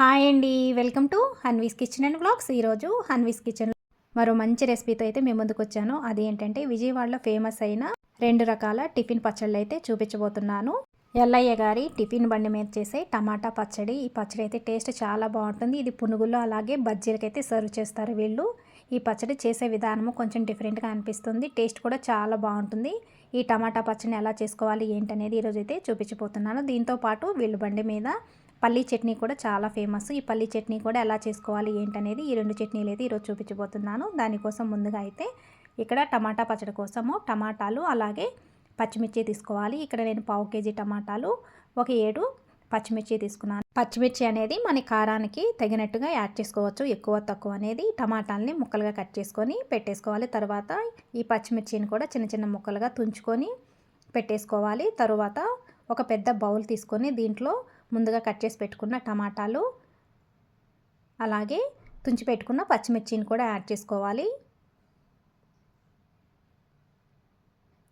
Hi అండి. Welcome to Hanvi's kitchen and blogs ఈరోజు Hanvi's kitchen మరో మంచి రెసిపీతో అయితే మేము ముందుకు వచ్చాను. అది ఏంటంటే విజయవాడలో ఫేమస్ అయిన రెండు రకాల టిఫిన్ పచ్చళ్ళు అయితే చూపించబోతున్నాను. ఎల్లయ్య గారి టిఫిన్ బండి మీద చేసే టమాటా పచ్చడి. ఈ పచ్చడి అయితే టేస్ట్ చాలా బాగుంటుంది. ఇది పునుగుల్లో అలాగే బజ్జీలకైతే సర్వ్ చేస్తారు వీళ్ళు. ఈ పచ్చడి చేసే విధానము కొంచెం డిఫరెంట్గా అనిపిస్తుంది. టేస్ట్ కూడా చాలా బాగుంటుంది. ఈ టమాటా పచ్చడిని ఎలా చేసుకోవాలి ఏంటనేది ఈరోజు అయితే చూపించబోతున్నాను. దీంతో పాటు వీళ్ళు బండి మీద పల్లీ చట్నీ కూడా చాలా ఫేమస్. ఈ పల్లీ చట్నీ కూడా ఎలా చేసుకోవాలి ఏంటనేది ఈ రెండు చట్నీలు అయితే ఈరోజు చూపించబోతున్నాను. దానికోసం ముందుగా అయితే ఇక్కడ టమాటా పచ్చడి కోసము టమాటాలు అలాగే పచ్చిమిర్చి తీసుకోవాలి. ఇక్కడ నేను పావు కేజీ టమాటాలు ఒక ఏడు పచ్చిమిర్చి తీసుకున్నాను. పచ్చిమిర్చి అనేది మన కారానికి తగినట్టుగా యాడ్ చేసుకోవచ్చు. ఎక్కువ తక్కువ అనేది టమాటాలని ముక్కలుగా కట్ చేసుకొని పెట్టేసుకోవాలి. తర్వాత ఈ పచ్చిమిర్చిని కూడా చిన్న చిన్న ముక్కలుగా తుంచుకొని పెట్టేసుకోవాలి. తరువాత ఒక పెద్ద బౌల్ తీసుకొని దీంట్లో ముందుగా కట్ చేసి పెట్టుకున్న టమాటాలు అలాగే తుంచి పెట్టుకున్న పచ్చిమిర్చిని కూడా యాడ్ చేసుకోవాలి.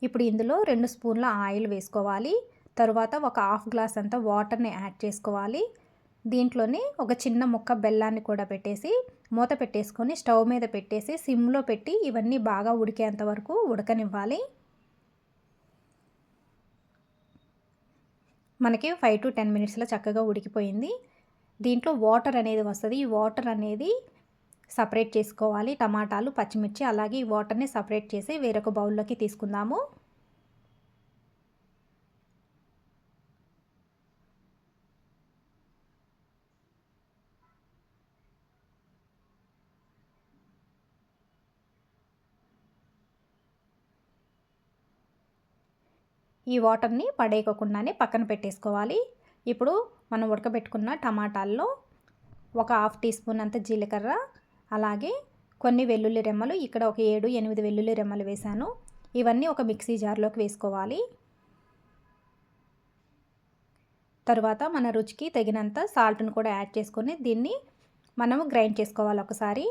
ఇప్పుడు ఇందులో రెండు స్పూన్ల ఆయిల్ వేసుకోవాలి. తరువాత ఒక హాఫ్ గ్లాస్ అంతా వాటర్ని యాడ్ చేసుకోవాలి. దీంట్లోనే ఒక చిన్న ముక్క బెల్లాన్ని కూడా పెట్టేసి మూత పెట్టేసుకొని స్టవ్ మీద పెట్టేసి సిమ్లో పెట్టి ఇవన్నీ బాగా ఉడికేంత వరకు ఉడకనివ్వాలి. మనకి ఫైవ్ టు టెన్ మినిట్స్లో చక్కగా ఉడికిపోయింది. దీంట్లో వాటర్ అనేది వస్తుంది. ఈ వాటర్ అనేది సపరేట్ చేసుకోవాలి. టమాటాలు పచ్చిమిర్చి అలాగే ఈ వాటర్ని సపరేట్ చేసి వేరొక బౌల్లోకి తీసుకుందాము. ఈ వాటర్ని పడేయకుండానే పక్కన పెట్టేసుకోవాలి. ఇప్పుడు మనం ఉడకబెట్టుకున్న టమాటాల్లో ఒక హాఫ్ టీ స్పూన్ అంత జీలకర్ర అలాగే కొన్ని వెల్లుల్లి రెమ్మలు ఇక్కడ ఒక ఏడు ఎనిమిది వెల్లుల్లి రెమ్మలు వేశాను. ఇవన్నీ ఒక మిక్సీ జార్లోకి వేసుకోవాలి. తర్వాత మన రుచికి తగినంత సాల్ట్ను కూడా యాడ్ చేసుకొని దీన్ని మనము గ్రైండ్ చేసుకోవాలి ఒకసారి.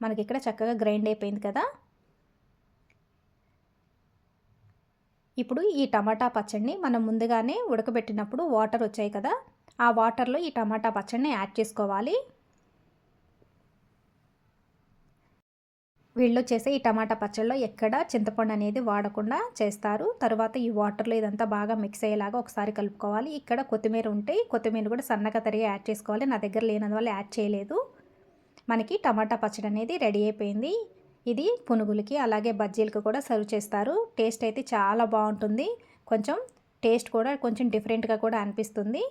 మనకి ఇక్కడ చక్కగా గ్రైండ్ అయిపోయింది కదా. ఇప్పుడు ఈ టమాటా పచ్చడిని మనం ముందుగానే ఉడకబెట్టినప్పుడు వాటర్ వచ్చాయి కదా ఆ వాటర్లో ఈ టమాటా పచ్చడిని యాడ్ చేసుకోవాలి. వీళ్ళు చేసే ఈ టమాటా పచ్చడిలో ఎక్కడ చింతపండు అనేది వాడకుండా చేస్తారు. తర్వాత ఈ వాటర్లో ఇదంతా బాగా మిక్స్ అయ్యేలాగా ఒకసారి కలుపుకోవాలి. ఇక్కడ కొత్తిమీర ఉంటే కొత్తిమీర కూడా సన్నగా తరిగి యాడ్ చేసుకోవాలి. నా దగ్గర లేనందువల్ల యాడ్ చేయలేదు. మనకి టమాటా పచ్చడి అనేది రెడీ అయిపోయింది. ఇది పునుగులకి అలాగే బజ్జీలకు కూడా సర్వ్ చేస్తారు. టేస్ట్ అయితే చాలా బాగుంటుంది. కొంచెం టేస్ట్ కూడా కొంచెం డిఫరెంట్గా కూడా అనిపిస్తుంది.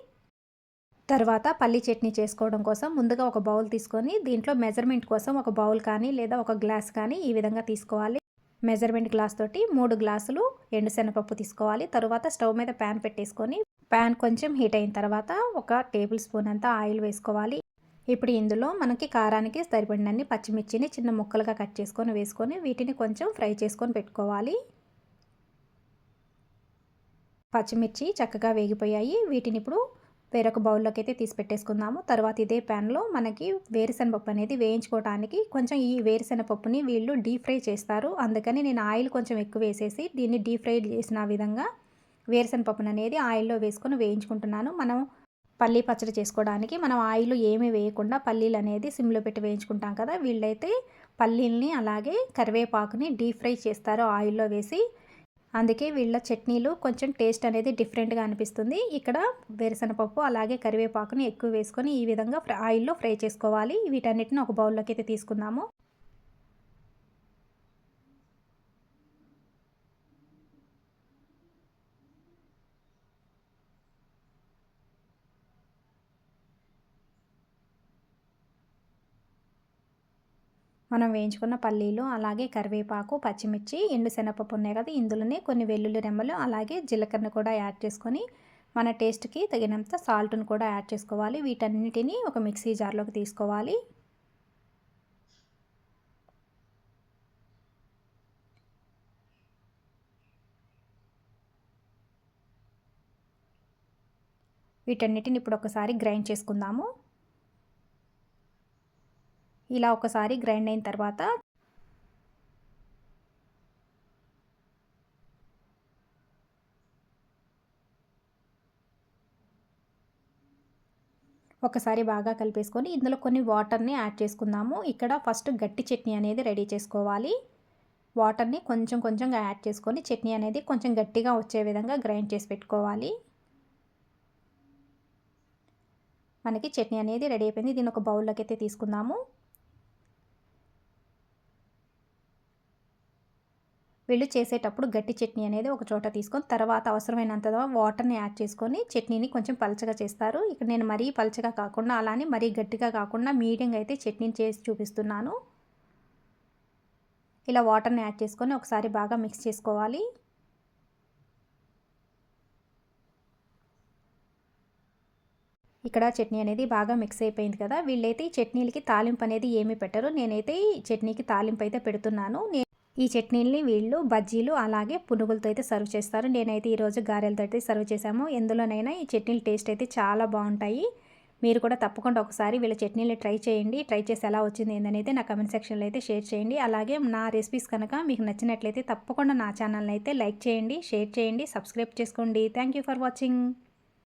తర్వాత పల్లి చట్నీ చేసుకోవడం కోసం ముందుగా ఒక బౌల్ తీసుకొని దీంట్లో మెజర్మెంట్ కోసం ఒక బౌల్ కానీ లేదా ఒక గ్లాస్ కానీ ఈ విధంగా తీసుకోవాలి. మెజర్మెంట్ గ్లాస్ తోటి మూడు గ్లాసులు ఎండుశనపప్పు తీసుకోవాలి. తర్వాత స్టవ్ మీద ప్యాన్ పెట్టేసుకొని ప్యాన్ కొంచెం హీట్ అయిన తర్వాత ఒక టేబుల్ స్పూన్ అంతా ఆయిల్ వేసుకోవాలి. ఇప్పుడు ఇందులో మనకి కారానికి సరిపడినన్ని పచ్చిమిర్చిని చిన్న ముక్కలుగా కట్ చేసుకొని వేసుకొని వీటిని కొంచెం ఫ్రై చేసుకొని పెట్టుకోవాలి. పచ్చిమిర్చి చక్కగా వేగిపోయాయి. వీటిని ఇప్పుడు వేరొక బౌల్లోకి అయితే తీసి పెట్టేసుకుందాము. తర్వాత ఇదే ప్యాన్లో మనకి వేరుశనపప్పు అనేది వేయించుకోవడానికి కొంచెం ఈ వేరుశనపప్పుని వీళ్ళు డీప్ ఫ్రై చేస్తారు. అందుకని నేను ఆయిల్ కొంచెం ఎక్కువ వేసేసి దీన్ని డీప్ ఫ్రై చేసిన విధంగా వేరుశనగపప్పును అనేది ఆయిల్లో వేసుకొని వేయించుకుంటున్నాను. మనం పల్లీ పచ్చడి చేసుకోవడానికి మనం ఆయిల్ ఏమీ వేయకుండా పల్లీలు అనేది సిమ్లో పెట్టి వేయించుకుంటాం కదా వీళ్ళైతే పల్లీల్ని అలాగే కరివేపాకుని డీప్ ఫ్రై చేస్తారు ఆయిల్లో వేసి. అందుకే వీళ్ళ చట్నీలు కొంచెం టేస్ట్ అనేది డిఫరెంట్గా అనిపిస్తుంది. ఇక్కడ వేరుశనపప్పు అలాగే కరివేపాకుని ఎక్కువ వేసుకొని ఈ విధంగా ఆయిల్లో ఫ్రై చేసుకోవాలి. వీటన్నిటిని ఒక బౌల్లోకి అయితే తీసుకుందాము. మనం వేయించుకున్న పల్లీలు అలాగే కరివేపాకు పచ్చిమిర్చి ఎండు శనగపప్పు ఉన్నాయి కదా ఇందులోనే కొన్ని వెల్లుల్లి రెమ్మలు అలాగే జీలకర్ర కూడా యాడ్ చేసుకొని మన టేస్ట్కి తగినంత సాల్ట్ను కూడా యాడ్ చేసుకోవాలి. వీటన్నిటిని ఒక మిక్సీ జార్లోకి తీసుకోవాలి. వీటన్నిటిని ఇప్పుడు ఒకసారి గ్రైండ్ చేసుకుందాము. ఇలా ఒకసారి గ్రైండ్ అయిన తర్వాత ఒకసారి బాగా కలిపేసుకొని ఇందులో కొన్ని వాటర్ని యాడ్ చేసుకుందాము. ఇక్కడ ఫస్ట్ గట్టి చట్నీ అనేది రెడీ చేసుకోవాలి. వాటర్ని కొంచెం కొంచెంగా యాడ్ చేసుకొని చట్నీ అనేది కొంచెం గట్టిగా వచ్చే విధంగా గ్రైండ్ చేసి పెట్టుకోవాలి. మనకి చట్నీ అనేది రెడీ అయిపోయింది. దీన్ని ఒక బౌల్లోకి అయితే తీసుకుందాము. వీళ్ళు చేసేటప్పుడు గట్టి చట్నీ అనేది ఒక చోట తీసుకొని తర్వాత అవసరమైనంత వాటర్ని యాడ్ చేసుకొని చట్నీని కొంచెం పలచగా చేస్తారు. ఇక్కడ నేను మరీ పలచగా కాకుండా అలానే మరీ గట్టిగా కాకుండా మీడియంగా అయితే చట్నీని చేసి చూపిస్తున్నాను. ఇలా వాటర్ని యాడ్ చేసుకొని ఒకసారి బాగా మిక్స్ చేసుకోవాలి. ఇక్కడ చట్నీ అనేది బాగా మిక్స్ అయిపోయింది కదా. వీళ్ళైతే ఈ చట్నీలకి తాలింపు అనేది ఏమీ పెట్టరు. నేనైతే ఈ చట్నీకి తాలింపు అయితే పెడుతున్నాను. నేను ఈ చట్నీల్ని వీళ్ళు బజ్జీలు అలాగే పునుగులతో అయితే సర్వ్ చేస్తారు. నేనైతే ఈరోజు గారెలతో అయితే సర్వ్ చేశాము. ఎందులోనైనా ఈ చట్నీల టేస్ట్ అయితే చాలా బాగుంటాయి. మీరు కూడా తప్పకుండా ఒకసారి వీళ్ళ చట్నీలు ట్రై చేయండి. ట్రై చేసి ఎలా వచ్చింది ఏందనైతే నా కమెంట్ సెక్షన్లో అయితే షేర్ చేయండి. అలాగే నా రెసిపీస్ కనుక మీకు నచ్చినట్లయితే తప్పకుండా నా ఛానల్ని అయితే లైక్ చేయండి షేర్ చేయండి సబ్స్క్రైబ్ చేసుకోండి. Thank for watching.